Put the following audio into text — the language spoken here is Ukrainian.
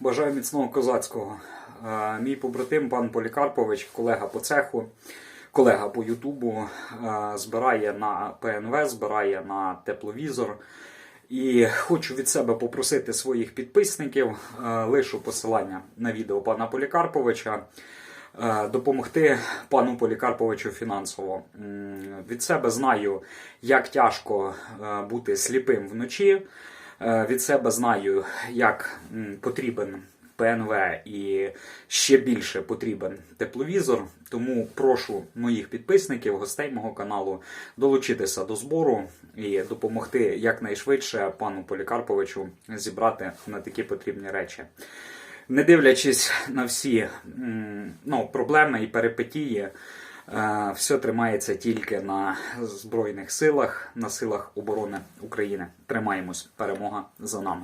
Бажаю міцного козацького. Е, Мій побратим пан Полікарпович, колега по цеху, колега по Ютубу, е, збирає на ПНВ, збирає на тепловізор. І хочу від себе попросити своїх підписників, е, лишу посилання на відео пана Полікарповича, допомогти пану Полікарповичу фінансово. Від себе знаю, як тяжко бути сліпим вночі. Е, Від себе знаю, як потрібен ПНВ і ще більше потрібен тепловізор. Тому прошу моїх підписників, гостей мого каналу долучитися до збору і допомогти якнайшвидше пану Полікарповичу зібрати на такі потрібні речі. Не дивлячись на всі ну, проблеми і перипетії, все тримається тільки на Збройних силах, на силах оборони України. Тримаємось, перемога за нами.